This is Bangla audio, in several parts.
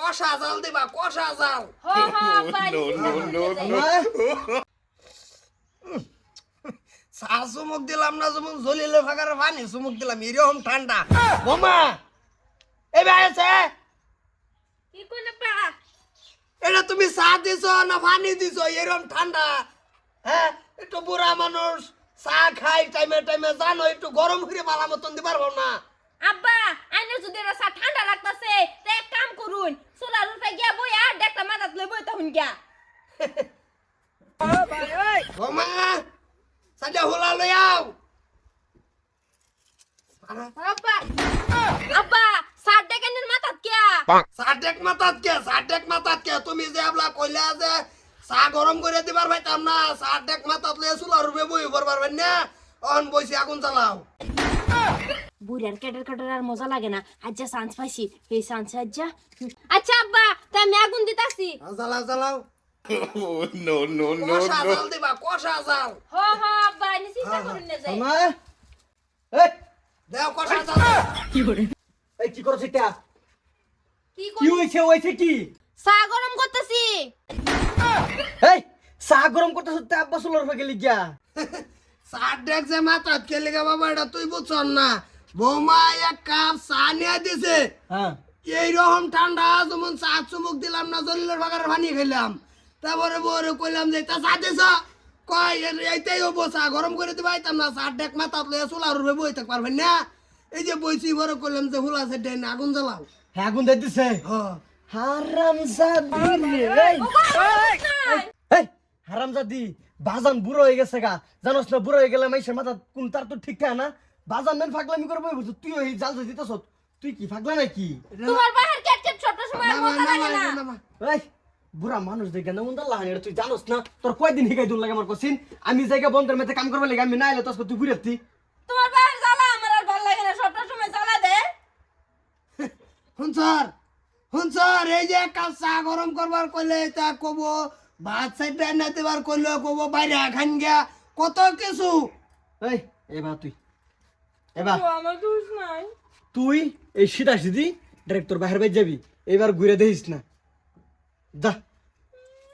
কষা জাল দিবা কষা জাল। হ হ আব্বা no, no, no, no. চা চুমুক দিলাম না যেমন জলিলে ফাঁকারে পানি চুমুক দিলাম এরকম ঠান্ডা। বোমা আছে? কি কোন আব্বা এটা তুমি চা দিছ না পানি দিছ? এরকম ঠান্ডা। হ্যাঁ? একটু বুড়া মানুষ চা খাই টাইমে টাইমে জানো একটু গরম করে মালা মতন দিবার পারব না। আব্বা আইনে যদি রাসা ঠান্ডা লাগতাছে তে এক কাম করুন সোলার রূপে গিয়া বই আর দেখটা মাথাত লই বই তখন গিয়া। বোমা সাজা হোলা লই আও। আব্বা আব্বা সার ডেকেনের মাথাত কিয়া তুমি যে এবলা কইলা যে চা গরম করে দিবার পাইতাম না সাটেক মাতাত লয়ে চুলার রূপে বই করবার পারেন না? অন বসে আগুন চালাও বুড়ার কেটার কেটার আর মজা লাগে না। আজ্জা সান্স পাইছি। এই সান্স আজ্জা আচ্ছা আব্বা তা আমি আগুন দিতাছি। চালাও চালাও no, no, no, কষা জাল দিবা কষা জাল হ হ আব্বা আমি চিন্তা করুন না যাই। সালমা এই। দেও কষা জাল এই কি করছ এটা? কি কি হইছে হইছে কি? চা গরম করতেছি। এই চা গরম করতে সত্যি আব্বা সোলার হয়ে গেলি গিয়া সাটেক যে মাতাত কে লিগা বাবা এটা তুই বুঝছ না? বৌমা এক কাপ চা নিয়ে দিছে। হ্যাঁ। এইরকম ঠান্ডা যেমন চা চুমুক দিলাম না জলিলের বাগার পানি খেলাম। তারপরে বউরে কইলাম যে তা চা দিছ? কয় এইটাই হব চা গরম করে দিবা আইতাম না চা ডেক মাথাত লয়ে চুলার রূপে বই থাক পারবেন না? এই যে বইছি বড় কইলাম যে হুলা সে ডেন আগুন জ্বালাও। হ্যাঁ আগুন দিয়ে দিছে। হ হারাম জাদি এই এই হারাম জাদি বাজান বুড়ো হয়ে গেছে গা। জানোস না বুড়ো হয়ে গেলে মাইসের মাথা কোন তার তো ঠিক থাকে না। বাজান মেন ফাগলামি করব বুঝছ? তুই ওই জাল দিতেছ তুই কি ফাগলা নাকি? তোমার বাহার কেট কেট ছোট সময় মজা লাগে না এই বুড়া মানুষ দেখে না উন্দার লাহানি তুই জানোস না? তোর কয়দিন হিগাই দূর লাগে আমার কছিন আমি জায়গা বন্ধের মেতে কাম করবার লাগে আমি না এলে তোর তুই ঘুরে তুই তোমার বাহার জ্বালা আমার আর ভালো লাগে না। সময় জ্বালা দে। শুন স্যার। শুন স্যার এই যে এক কাপ চা গরম করবার কইলে তা কব। ভাত সাইড না দিবার কইলে কব বাইরে খান গিয়া। কত কিছু? এই এবার তুই এবার। আমার দোষ নাই। তুই এই সিধা সিধি ডাইরেক্ট তোর বাহির বাইর যাবি এবার ঘুরে দেখিস না। যা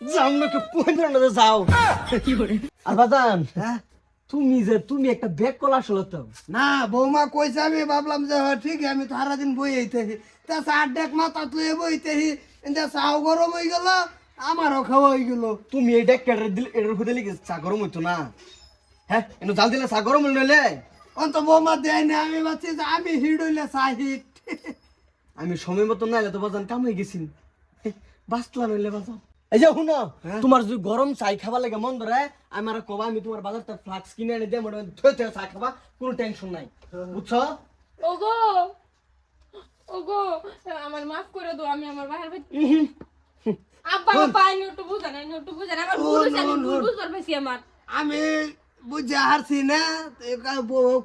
যাও না কে পয়েন্ট না যাও। আর বাজান হ্যাঁ? তুমি যে তুমি একটা ব্যাগ কলা আসলে তো। না বৌমা কইছে আমি ভাবলাম যে হ্যাঁ, ঠিক আমি তো সারাদিন বই আইতেছি। তা চার ডেক মাথা তুই বইতেছি চাও গরম হয়ে গেল আমারও খাওয়া হয়ে গেল। তুমি এই ডেক কেটে দিলে এটার খুদে লিখে চা গরম হইতো না? হ্যাঁ এনে জাল দিলে চা গরম হইলে অন্ত বৌমা দেয় না আমি যে আমি হিট হইলে চা আমি সময় মতো না এলে তো বাজান কাম হয়ে গেছি বাঁচলাম হইলে বাজান। এই যে শুনো তোমার যদি গরম চাই খাবার লাগে মন ধরে আমার কবা আমি তোমার বাজারটা ফ্লাক্স কিনে এনে দিয়ে মোটামুটি থয়ে থয়ে চা খাবা কোনো টেনশন নাই। বুঝছ? ওগো! ওগো আমার মাফ করে দাও আমি আমার বাহার ভাই আব্বা আমার ভুল আমি ভুল বুঝবার পাইছি আমার। আমি বুঝে হারছি না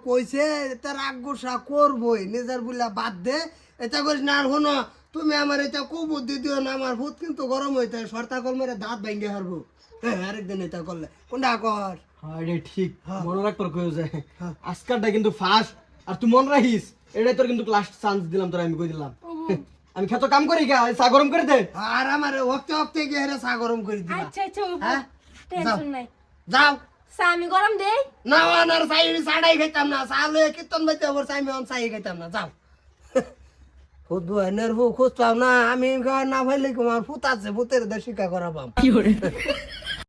কইছে তার রাগ গোসা করবই নিজের বলে বাদ দে। এটা করিস না আর শোনো তুমি আমার এটা কু বুদ্ধি দিও না আমার ভূত কিন্তু গরম হইতে সর্তা কল মেরে দাঁত ভেঙে হারবো। হ্যাঁ আরেকদিন এটা করলে। কোনটা কর? হ্যাঁ এটা ঠিক। মনে রাখবার কয়ে যায় আজকালটা কিন্তু ফার্স্ট আর তুই মন রাখিস এটাই তোর কিন্তু লাস্ট চান্স দিলাম তোর আমি কই দিলাম। আমি খেতো কাম করি গা চা গরম করে দে। আর আমার ওক্তে ওক্তে গিয়ে হেরে চা গরম করে দিলা আচ্ছা আচ্ছা হ্যাঁ? টেনশন নাই। যাও। চা আমি গরম দেই? না আর চাই চাড়াই খাইতাম না। চা লয়ে কীর্তন বাইতে ওর চাই আমি অন চাই খাইতাম না। যাও। খুদ এনের ভু খুঁজ পাও না। আমি না ভাইলে আমার ফুত আছে? ভূতের দে শিকা করাবাম